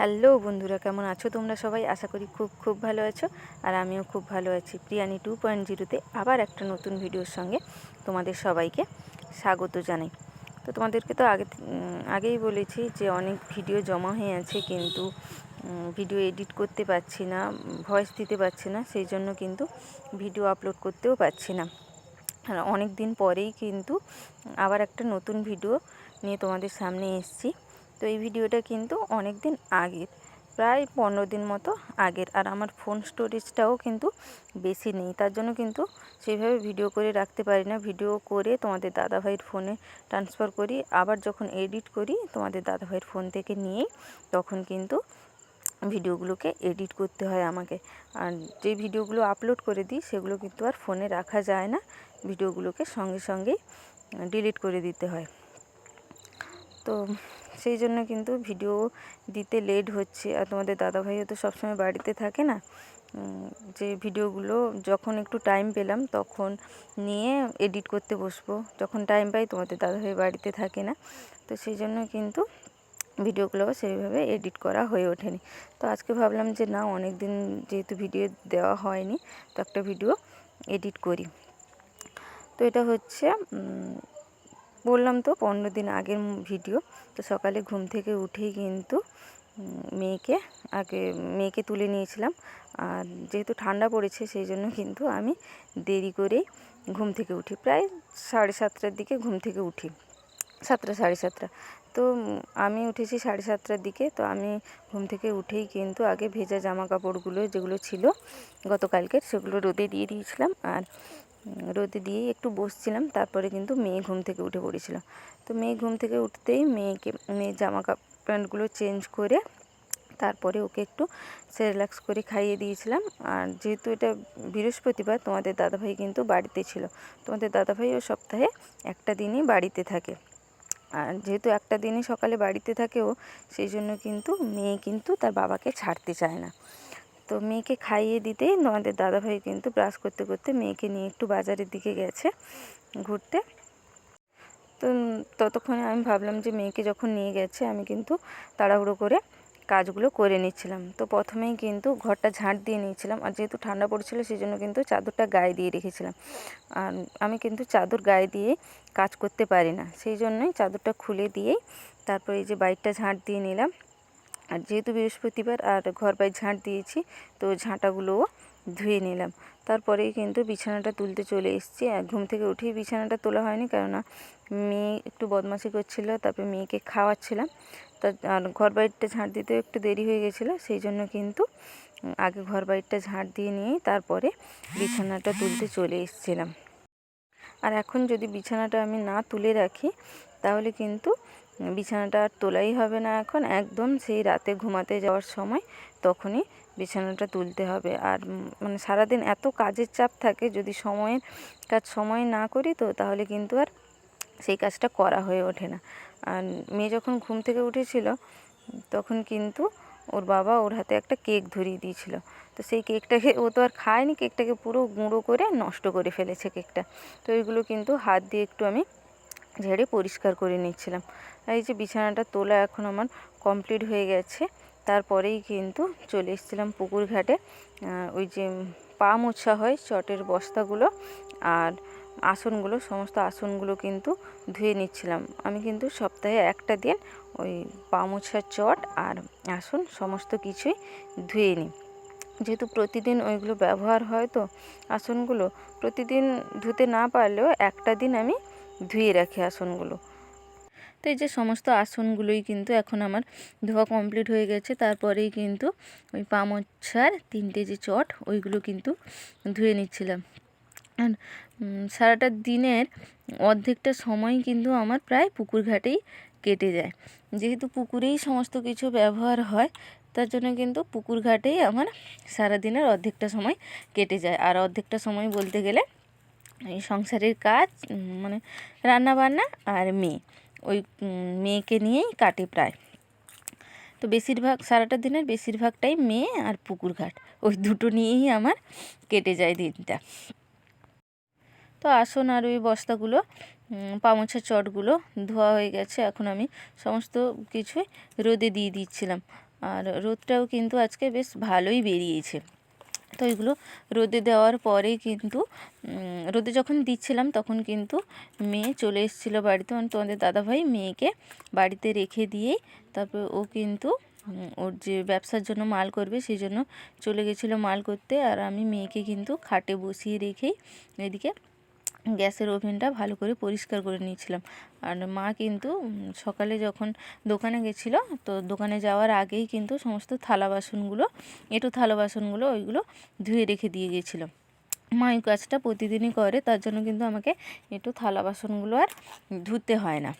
Hello বন্ধুরা, কেমন আছো তোমরা সবাই? আশা করি খুব খুব ভালো আছো। আর আমিও খুব ভালো আছি। প্রিয়ানি টু পয়েন্ট জিরোতে আবার একটা নতুন ভিডিওর সঙ্গে তোমাদের সবাইকে স্বাগত জানাই। তো তোমাদেরকে তো আগে আগেই বলেছি যে অনেক ভিডিও জমা হয়ে আছে কিন্তু ভিডিও এডিট করতে পারছি না ভয়েস দিতে পারছি না, সেই জন্য কিন্তু ভিডিও আপলোড করতেও পারছি না। অনেক দিন পরেই কিন্তু আবার একটা নতুন ভিডিও নিয়ে তোমাদের সামনে এসেছি। তো এই ভিডিওটা কিন্তু অনেক দিন আগের, প্রায় পনেরো দিন মতো আগের। আর আমার ফোন স্টোরেজটাও কিন্তু বেশি নেই, তার জন্য কিন্তু সেইভাবে ভিডিও করে রাখতে পারি না। ভিডিও করে তোমাদের দাদাভাইয়ের ফোনে ট্রান্সফার করি, আবার যখন এডিট করি তোমাদের দাদাভাইয়ের ফোন থেকে নিয়েই তখন কিন্তু ভিডিওগুলোকে এডিট করতে হয় আমাকে। আর যে ভিডিওগুলো আপলোড করে দিই, সেগুলো কিন্তু আর ফোনে রাখা যায় না। ভিডিওগুলোকে সঙ্গে সঙ্গেই ডিলিট করে দিতে হয়। তো সেই জন্য কিন্তু ভিডিও দিতে লেট হচ্ছে। আর তোমাদের দাদাভাইও তো সবসময় বাড়িতে থাকে না। যে ভিডিওগুলো যখন একটু টাইম পেলাম তখন নিয়ে এডিট করতে বসবো। যখন টাইম পাই তোমাদের দাদাভাই বাড়িতে থাকে না। তো সেই জন্য কিন্তু ভিডিওগুলো সেইভাবে এডিট করা হয়ে ওঠেনি। তো আজকে ভাবলাম যে না অনেক দিন যেহেতু ভিডিও দেওয়া হয়নি, তো একটা ভিডিও এডিট করি। তো এটা হচ্ছে বললাম তো, পনেরো দিন আগের ভিডিও তো সকালে ঘুম থেকে উঠেই কিন্তু মেয়েকে আগে, মেয়েকে তুলে নিয়েছিলাম। আর যেহেতু ঠান্ডা পড়েছে, সেই জন্য কিন্তু আমি দেরি করেই ঘুম থেকে উঠি। প্রায় সাড়ে সাতটার দিকে ঘুম থেকে উঠি। সাতটা, সাড়ে সাতটা। তো আমি উঠেছি সাড়ে সাতটার দিকে। তো আমি ঘুম থেকে উঠেই কিন্তু আগে ভেজা জামা কাপড়গুলো যেগুলো ছিল গতকালকের, সেগুলো রোদে দিয়ে দিয়েছিলাম। আর রোদে দিয়ে একটু বসছিলাম, তারপরে কিন্তু মেয়ে ঘুম থেকে উঠে পড়েছিল। তো মেয়ে ঘুম থেকে উঠতেই মেয়েকে, মেয়ের জামা প্যান্টগুলো চেঞ্জ করে তারপরে ওকে একটু রিল্যাক্স করে খাইয়ে দিয়েছিলাম। আর যেহেতু এটা বৃহস্পতিবার, তোমাদের দাদাভাই কিন্তু বাড়িতে ছিল। তোমাদের দাদাভাই ও সপ্তাহে একটা দিনই বাড়িতে থাকে। আর যেহেতু একটা দিনই সকালে বাড়িতে থাকে ও, সেই জন্য কিন্তু মেয়ে কিন্তু তার বাবাকে ছাড়তে চায় না। তো মেয়েকে খাইয়ে দিতেই তোমাদের দাদাভাই কিন্তু ব্রাশ করতে করতে মেয়েকে নিয়ে একটু বাজারের দিকে গেছে ঘুরতে। তো ততক্ষণে আমি ভাবলাম যে মেয়েকে যখন নিয়ে গেছে আমি কিন্তু তাড়াহুড়ো করে কাজগুলো করে নিচ্ছিলাম। তো প্রথমেই কিন্তু ঘরটা ঝাঁট দিয়ে নিয়েছিলাম আর যেহেতু ঠান্ডা পড়ছিল সেই জন্য কিন্তু চাদরটা গায়ে দিয়ে রেখেছিলাম। আর আমি কিন্তু চাদর গায়ে দিয়ে কাজ করতে পারি না, সেই জন্যই চাদরটা খুলে দিয়েই তারপরে এই যে বাইকটা ঝাঁট দিয়ে নিলাম। আর যেহেতু বৃহস্পতিবার আর ঘর বাই ঝাঁট দিয়েছি, তো ঝাঁটাগুলোও ধুয়ে নিলাম। তারপরেই কিন্তু বিছানাটা তুলতে চলে এসেছি। ঘুম থেকে উঠেই বিছানাটা তোলা হয়নি, কেননা মেয়ে একটু বদমাশি করছিল, তারপরে মেয়েকে খাওয়াচ্ছিলাম। তা আর ঘর বাড়িটা ঝাঁট দিতেও একটু দেরি হয়ে গেছিল, সেই জন্য কিন্তু আগে ঘর বাড়িটা ঝাঁট দিয়ে নিয়েই তারপরে বিছানাটা তুলতে চলে এসেছিলাম। আর এখন যদি বিছানাটা আমি না তুলে রাখি, তাহলে কিন্তু বিছানাটা আর তোলাই হবে না এখন। একদম সেই রাতে ঘুমাতে যাওয়ার সময় তখনই বিছানাটা তুলতে হবে। আর মানে সারাদিন এত কাজের চাপ থাকে, যদি সময়ের কাজ সময় না করি তো তাহলে কিন্তু আর সেই কাজটা করা হয়ে ওঠে না। আর মেয়ে যখন ঘুম থেকে উঠেছিল, তখন কিন্তু ওর বাবা ওর হাতে একটা কেক ধরিয়ে দিয়েছিল। তো সেই কেকটাকে ও তো আর খায়নি, কেকটাকে পুরো গুঁড়ো করে নষ্ট করে ফেলেছে কেকটা। তো এইগুলো কিন্তু হাত দিয়ে একটু আমি ঝেড়ে পরিষ্কার করে নিচ্ছিলাম। এই যে বিছানাটা তোলা এখন আমার কমপ্লিট হয়ে গেছে। তারপরেই কিন্তু চলে এসেছিলাম পুকুর ঘাটে। ওই যে পা মোছা হয় চটের বস্তাগুলো আর আসনগুলো, সমস্ত আসনগুলো কিন্তু ধুয়ে নিচ্ছিলাম। আমি কিন্তু সপ্তাহে একটা দিন ওই পা মোছার চট আর আসন সমস্ত কিছুই ধুয়ে নিই। যেহেতু প্রতিদিন ওইগুলো ব্যবহার হয় তো আসনগুলো প্রতিদিন ধুতে না পারলেও একটা দিন আমি ধুয়ে রাখি আসনগুলো। তো এই যে সমস্ত আসনগুলোই কিন্তু এখন আমার ধোয়া কমপ্লিট হয়ে গেছে। তারপরেই কিন্তু ওই পা মোছার তিনটে যে চট, ওইগুলো কিন্তু ধুয়ে নিচ্ছিলাম। আর সারাটা দিনের অর্ধেকটা সময় কিন্তু আমার প্রায় পুকুর ঘাটেই কেটে যায়। যেহেতু পুকুরেই সমস্ত কিছু ব্যবহার হয়, তার জন্য কিন্তু পুকুর ঘাটেই আমার সারাদিনের অর্ধেকটা সময় কেটে যায়। আর অর্ধেকটা সময় বলতে গেলে এই সংসারের কাজ মানে রান্না বান্না আর মেয়ে। ওই মেয়েকে নিয়েই কাটে প্রায়। তো বেশিরভাগ, সারাটা দিনের বেশিরভাগটাই মেয়ে আর পুকুর ঘাট। ওই দুটো নিয়েই আমার কেটে যায় দিনটা। তো আসন আর ওই বস্তাগুলো পামোছা চটগুলো ধোয়া হয়ে গেছে। এখন আমি সমস্ত কিছুই রোদে দিয়ে দিচ্ছিলাম। আর রোদটাও কিন্তু আজকে বেশ ভালোই বেরিয়েছে। তো এগুলো রোদে দেওয়ার পরে কিন্তু রোদে যখন দিচ্ছিলাম তখন কিন্তু মেয়ে চলে এসেছিল বাড়িতে। মানে তোমাদের দাদাভাই মেয়েকে বাড়িতে রেখে দিয়ে তারপর ও কিন্তু ওর যে ব্যবসার জন্য মাল করবে সেই জন্য চলে গেছিল মাল করতে। আর আমি মেয়েকে কিন্তু খাটে বসিয়ে রেখেই এদিকে গ্যাসের ওভেনটা ভালো করে পরিষ্কার করে নিয়েছিলাম। আর মা কিন্তু সকালে যখন দোকানে গেছিল, তো দোকানে যাওয়ার আগেই কিন্তু সমস্ত থালা বাসনগুলো, এঁটো থালা বাসনগুলো ওইগুলো ধুয়ে রেখে দিয়ে গেছিল। মা এই কাজটা প্রতিদিনই করে, তার জন্য কিন্তু আমাকে একটু থালা বাসনগুলো আর ধুতে হয় না।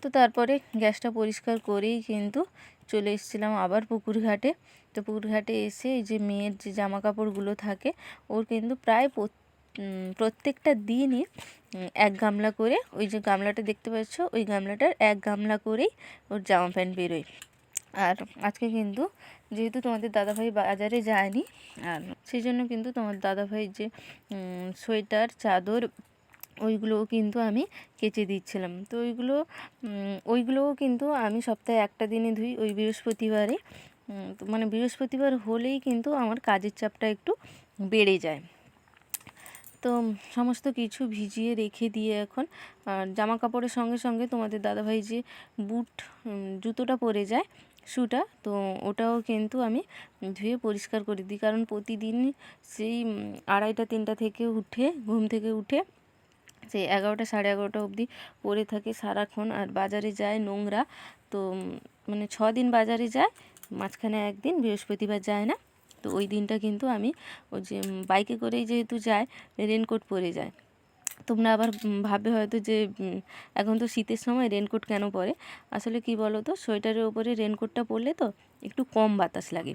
তো তারপরে গ্যাসটা পরিষ্কার করেই কিন্তু চলে এসেছিলাম আবার পুকুর ঘাটে। তো পুকুর ঘাটে এসে এই যে মেয়ের যে জামা কাপড়গুলো থাকে, ওর কিন্তু প্রায় প্রত্যেকটা দিনই এক গামলা করে, ওই যে গামলাটা দেখতে পাচ্ছ, ওই গামলাটার এক গামলা করেই ওর জামা প্যান্ট বেরোয়। আর আজকে কিন্তু যেহেতু তোমাদের দাদাভাই বাজারে যায়নি, আর সেই জন্য কিন্তু তোমার দাদাভাই যে সোয়েটার, চাদর, ওইগুলোও কিন্তু আমি কেচে দিচ্ছিলাম। তো ওইগুলো ওইগুলোও কিন্তু আমি সপ্তাহে একটা দিনে ধুই, ওই বৃহস্পতিবারে। মানে বৃহস্পতিবার হলেই কিন্তু আমার কাজের চাপটা একটু বেড়ে যায়। তো সমস্ত কিছু ভিজিয়ে রেখে দিয়ে এখন, আর জামা কাপড়ের সঙ্গে সঙ্গে তোমাদের দাদাভাই যে বুট জুতোটা পরে যায় শুটা তো ওটাও কিন্তু আমি ধুয়ে পরিষ্কার করে দিই। কারণ প্রতিদিন সেই আড়াইটা, তিনটা থেকে উঠে, ঘুম থেকে উঠে সেই এগারোটা, সাড়ে এগারোটা অবধি পরে থাকে সারাক্ষণ। আর বাজারে যায় নোংরা, তো মানে ছ দিন বাজারে যায়, মাঝখানে একদিন বৃহস্পতিবার যায় না। তো ওই দিনটা কিন্তু আমি ওই যে বাইকে করেই যেহেতু যাই রেনকোট পরে যায় তোমরা আবার ভাববে হয়তো যে এখন তো শীতের সময় রেনকোট কেন পরে? আসলে কি বলো তো সোয়েটারের ওপরে রেনকোটটা পরলে তো একটু কম বাতাস লাগে।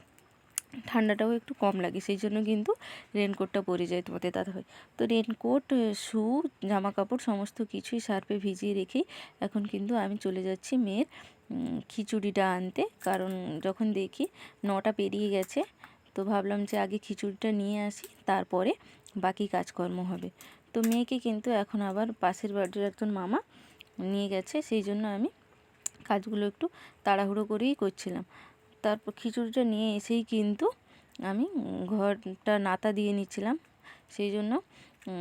ঠান্ডাটাও একটু কম লাগে, সেই জন্য কিন্তু রেনকোটটা পরে যায় তোমাদের দাদা হয় তো রেনকোট শু জামা কাপড় সমস্ত কিছুই সার্ফে ভিজিয়ে রেখেই এখন কিন্তু আমি চলে যাচ্ছি মেয়ের খিচুড়িটা আনতে। কারণ যখন দেখি নটা পেরিয়ে গেছে তো ভাবলাম যে আগে খিচুড়িটা নিয়ে আসি, তারপরে বাকি কাজকর্ম হবে। তো মেয়েকে কিন্তু এখন আবার পাশের বাড়ির একজন মামা নিয়ে গেছে, সেই জন্য আমি কাজগুলো একটু তাড়াহুড়ো করেই করছিলাম। তারপর খিচুড়িটা নিয়ে এসেই কিন্তু আমি ঘরটা নাতা দিয়ে নিচ্ছিলাম। সেই জন্য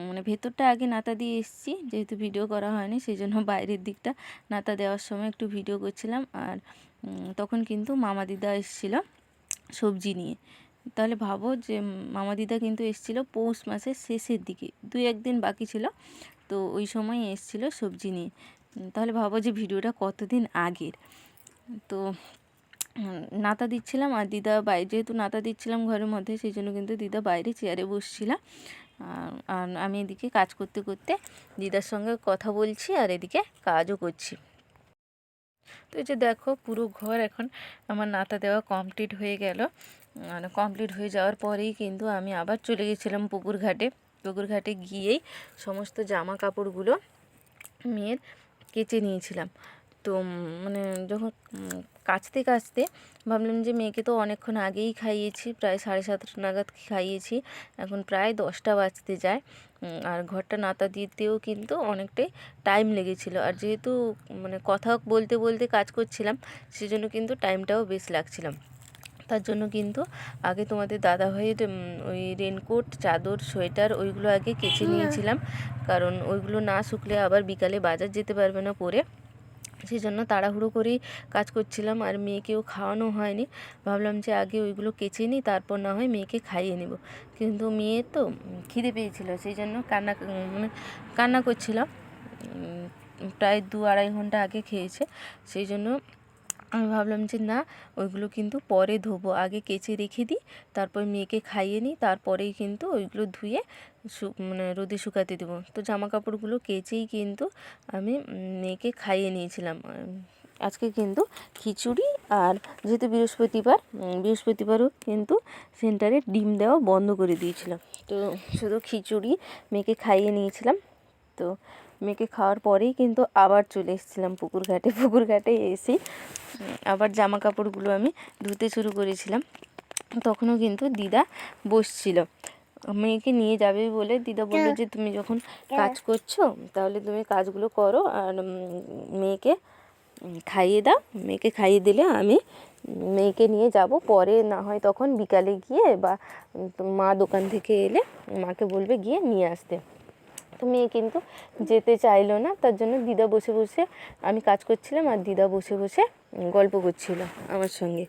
মানে ভেতরটা আগে নাতা দিয়ে এসেছি, যেহেতু ভিডিও করা হয়নি, সেই জন্য বাইরের দিকটা নাতা দেওয়ার সময় একটু ভিডিও করছিলাম। আর তখন কিন্তু মামা দিদা এসেছিল সবজি নিয়ে। তাহলে ভাবো যে মামা দিদা কিন্তু এসেছিল পৌষ মাসের শেষের দিকে দুই একদিন বাকি ছিল, তো ওই সময় এসেছিল সবজি নিয়ে। তাহলে ভাবো যে ভিডিওটা কতদিন আগের। তো নাতা দিচ্ছিলাম আর দিদা বাইরে যেহেতু নাতা দিচ্ছিলাম ঘরের মধ্যে, সেই জন্য কিন্তু দিদা বাইরে চেয়ারে বসছিলাম আর- আমি এদিকে কাজ করতে করতে দিদার সঙ্গে কথা বলছি আর এদিকে কাজও করছি। তো এই যে দেখো পুরো ঘর এখন আমার নাতা দেওয়া কমপ্লিট হয়ে গেল। কমপ্লিট হয়ে যাওয়ার পরেই কিন্তু আমি আবার চলে গেছিলাম পুকুর ঘাটে পুকুর ঘাটে গিয়েই সমস্ত জামা কাপড়গুলো মেয়ের কেচে নিয়েছিলাম। তো মানে যখন কাচতে কাচতে ভাবলাম যে মেয়েকে তো অনেকক্ষণ আগেই খাইয়েছি, প্রায় সাড়ে সাতটা নাগাদ খাইয়েছি, এখন প্রায় দশটা বাজতে যায়। আর ঘরটা নাতা দিতেও কিন্তু অনেকটাই টাইম লেগেছিলো। আর যেহেতু মানে কথা বলতে বলতে কাজ করছিলাম, সেজন্য কিন্তু টাইমটাও বেশ লাগছিলাম তার জন্য কিন্তু আগে তোমাদের দাদাভাইয়ের উম, ওই রেনকোট চাদর সোয়েটার ওইগুলো আগে কেচে নিয়েছিলাম। কারণ ওইগুলো না শুকলে আবার বিকালে বাজার যেতে পারবে না পরে। সেই জন্য তাড়াহুড়ো করেই কাজ করছিলাম আর মেয়েকেও খাওয়ানো হয়নি। ভাবলাম যে আগে ওইগুলো কেচে নিই তারপর না হয় মেয়েকে খাইয়ে নেব। কিন্তু মেয়ে তো খিদে পেয়েছিল সেই জন্য কান্না মানে কান্না করছিলাম প্রায় দু আড়াই ঘণ্টা আগে খেয়েছে। সেই জন্য আমি ভাবলাম যে না, ওইগুলো কিন্তু পরে ধোবো। আগে কেচে রেখে দিই, তারপর মেয়েকে খাইয়ে নিই, তারপরেই কিন্তু ওইগুলো ধুয়ে মানে রোদে শুকাতে দেবো। তো জামা কাপড়গুলো কেচেই কিন্তু আমি মেয়েকে খাইয়ে নিয়েছিলাম। আজকে কিন্তু খিচুড়ি আর যেহেতু বৃহস্পতিবার বৃহস্পতিবারও কিন্তু সেন্টারে ডিম দেওয়া বন্ধ করে দিয়েছিলাম। তো শুধু খিচুড়ি মেয়েকে খাইয়ে নিয়েছিলাম। তো মেয়েকে খাওয়ার পরেই কিন্তু আবার চলে এসেছিলাম পুকুর ঘাটে পুকুর ঘাটে এসেই আবার জামা কাপড়গুলো আমি ধুতে শুরু করেছিলাম। তখনও কিন্তু দিদা বসছিল। মেয়েকে নিয়ে যাবে বলে দিদা বলল যে তুমি যখন কাজ করছ তাহলে তুমি কাজগুলো করো আর মেয়েকে খাইয়ে দাও। মেয়েকে খাইয়ে দিলে আমি মেয়েকে নিয়ে যাব। পরে না হয় তখন বিকালে গিয়ে বা মা দোকান থেকে এলে মাকে বলবে গিয়ে নিয়ে আসতে। মেয়ে কিন্তু যেতে চাইলো না, তার জন্য দিদা বসে বসে আমি কাজ করছিলাম আর দিদা বসে বসে গল্প করছিল আমার সঙ্গে।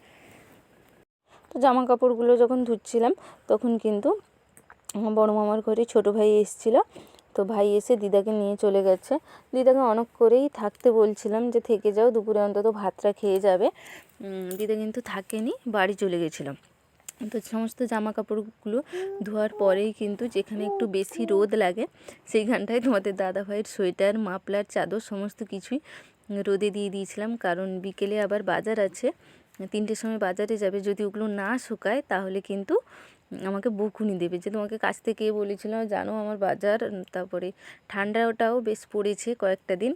তো জামা কাপড়গুলো যখন ধুচ্ছিলাম, তখন কিন্তু বড় মামার ঘরে ছোট ভাই এসেছিল। তো ভাই এসে দিদাকে নিয়ে চলে গেছে। দিদাকে অনেক করেই থাকতে বলছিলাম যে, থেকে যাও, দুপুরে অন্তত ভাতটা খেয়ে যাবে। দিদা কিন্তু থাকেনি, বাড়ি চলে গেছিলাম। তো সমস্ত জামা কাপড়গুলো ধোয়ার পরেই কিন্তু যেখানে একটু বেশি রোদ লাগে, সেইখানটায় তোমাদের দাদা ভাইয়ের সোয়েটার মাপলার চাদর সমস্ত কিছুই রোদে দিয়ে দিয়েছিলাম। কারণ বিকেলে আবার বাজার আছে, তিনটের সময় বাজারে যাবে, যদি ওগুলো না শুকায় তাহলে কিন্তু আমাকে বকুনি দেবে। যে তোমাকে কাছ থেকে বলেছিল, জানো আমার বাজার, তারপরে ঠান্ডাটাও বেশ পড়েছে কয়েকটা দিন।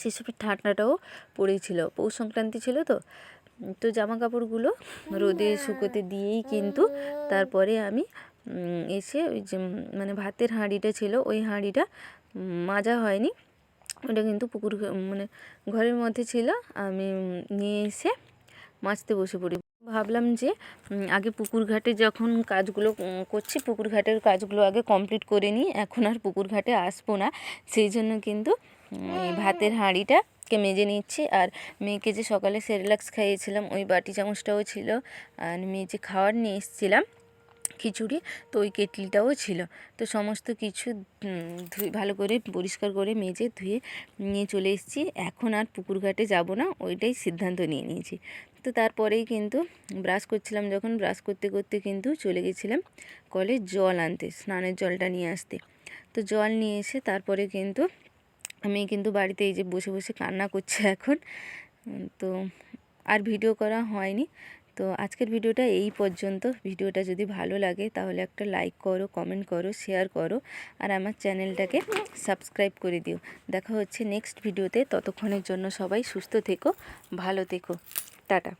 সেসবের ঠান্ডাটাও পড়েছিল। পৌষ সংক্রান্তি ছিল তো তো জামা কাপড়গুলো রোদে শুকোতে দিয়েই কিন্তু তারপরে আমি এসে ওই যে মানে ভাতের হাঁড়িটা ছিল, ওই হাঁড়িটা মাজা হয়নি। ওটা কিন্তু পুকুর মানে ঘরের মধ্যে ছিল। আমি নিয়ে এসে মাছতে বসে পড়ি। ভাবলাম যে আগে পুকুর ঘাটে যখন কাজগুলো করছি, পুকুর ঘাটের কাজগুলো আগে কমপ্লিট করে নিই। এখন আর পুকুর ঘাটে আসব না। সেই জন্য কিন্তু ভাতের এই হাঁড়িটাকে মেজে নিচ্ছি। আর মেয়েকে যে সকালে সেরেলাক্স খাইয়েছিলাম, ওই বাটি চামচটাও ছিল। আর মেয়ে যে খাওয়ার নিয়ে এসেছিলাম, খিচুড়ি, তো ওই কেটলিটাও ছিল। তো সমস্ত কিছু ধুয়ে ভালো করে পরিষ্কার করে মেজে ধুয়ে নিয়ে চলে এসেছি। এখন আর পুকুর ঘাটে যাব না, ওইটাই সিদ্ধান্ত নিয়ে নিয়েছি। তো তারপরেই কিন্তু ব্রাশ করছিলাম যখন, ব্রাশ করতে করতে কিন্তু চলে গেছিলাম কলে জল আনতে, স্নানের জলটা নিয়ে আসতে। তো জল নিয়ে এসে তারপরে কিন্তু আমি কিন্তু বাড়িতে এই যে বসে বসে কান্না করছে এখন। তো আর ভিডিও করা হয়নি। তো আজকের ভিডিওটা এই পর্যন্ত। ভিডিওটা যদি ভালো লাগে তাহলে একটা লাইক করো, কমেন্ট করো, শেয়ার করো আর আমার চ্যানেলটাকে সাবস্ক্রাইব করে দিও। দেখা হচ্ছে নেক্সট ভিডিওতে। ততক্ষণের জন্য সবাই সুস্থ থেকো, ভালো থেকো। টাটা।